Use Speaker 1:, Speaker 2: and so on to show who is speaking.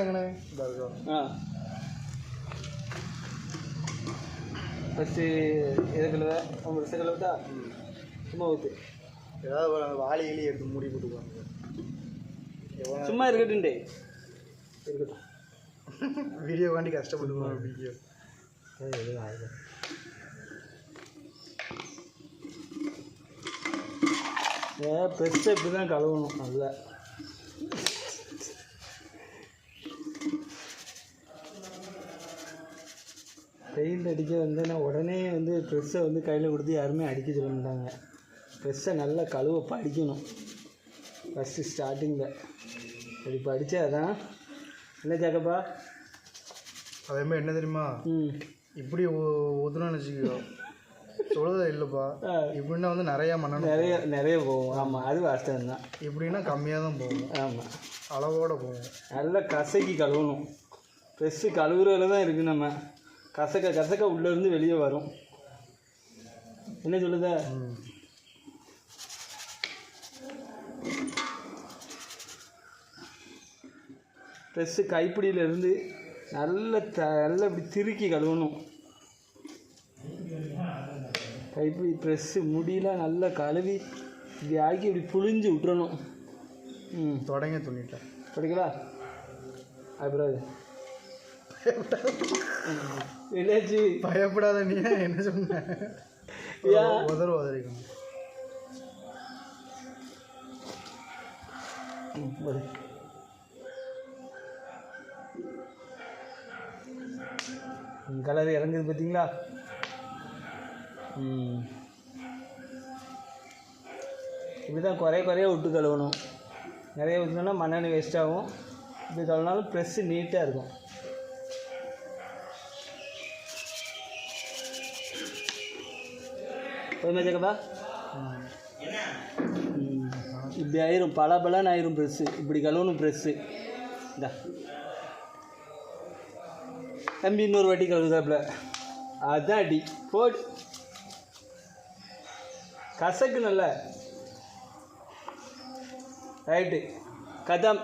Speaker 1: எங்கண்ணே தர்ப்பணம்
Speaker 2: ஆ ஃபஸ்ட்டு இதை கழுவ அவங்க ரிசை கழுவுதா சும்மா ஊற்று
Speaker 1: ஏதாவது வாளி கிளி எடுத்து மூடி போட்டுக்குவாங்க
Speaker 2: சும்மா இருக்கட்டும்
Speaker 1: வீடியோ காண்டி கஷ்டப்பட்டுக்குவாங்க வீடியோ
Speaker 2: பெருசை இப்படி தான் கழுவணும் நல்லா. பெயிண்ட் அடிக்க வந்தேன்னா உடனே வந்து ப்ரெஸ்ஸை வந்து கையில் கொடுத்து யாருமே அடிக்க சொல்ல மாட்டாங்க ப்ரெஸ்ஸை நல்லா கழுவ படிக்கணும் ஃபஸ்ட்டு ஸ்டார்டிங்கில் அப்படி படித்தா தான் என்ன ஜாக்கப்பா
Speaker 1: அதே மாதிரி என்ன தெரியுமா?
Speaker 2: ம்.
Speaker 1: இப்படி ஊற்றணும்னு வச்சுக்கோ. சொல்லுதா இல்லைப்பா. இப்படின்னா வந்து நிறையா மண்ணணும்
Speaker 2: நிறைய நிறைய போகும் ஆமாம் அது வாஸ்தவம் தான்.
Speaker 1: இப்படின்னா கம்மியாக தான் போகும்
Speaker 2: ஆமாம்
Speaker 1: அளவோட போகும்
Speaker 2: நல்லா கசக்கி கழுவணும். ப்ரெஸ்ஸு கழுவுறதுல தான் இருக்குது நம்ம. கசக்க கசக்க உள்ளேருந்து வெளியே வரும். என்ன சொல்லுத?
Speaker 1: ம்.
Speaker 2: ப்ரெஸ்ஸு கைப்பிடியிலேருந்து நல்ல த நல்லா இப்படி திருக்கி கழுவணும். கைப்பிடி ப்ரெஸ்ஸு முடியெலாம் நல்லா கழுவி இப்படி ஆக்கி இப்படி புழிஞ்சு விட்டுறணும். ம்.
Speaker 1: தொடங்க துணிட்டேன்
Speaker 2: படிக்கலா அப்புறம் என்னாச்சு
Speaker 1: பயப்படாத நீ என்ன சொன்ன? உதறு உதறிக்கணும்
Speaker 2: ம், படி. கலர் இறங்குது பார்த்தீங்களா இப்படி தான் குறைய குறைய விட்டு கழுவணும் நிறைய ஊற்றினோன்னா மண்ணெண்ணெய் வேஸ்ட் ஆகும். இப்படி கழுவினாலும் ப்ரெஸ்ஸு நீட்டாக இருக்கும். போதுமா ஜெகப்பா இப்படி ஆயிரும். பல பலன்னு ஆயிரும் ப்ரெஸ்ஸு இப்படி கழுவணும் ப்ரெஸ்ஸு இந்தா. தம்பி இன்னொரு வாட்டி கழுவுதாப்புல. அதான் அடி. போடு. கசக்கு நல்ல ரைட்டு கதம்.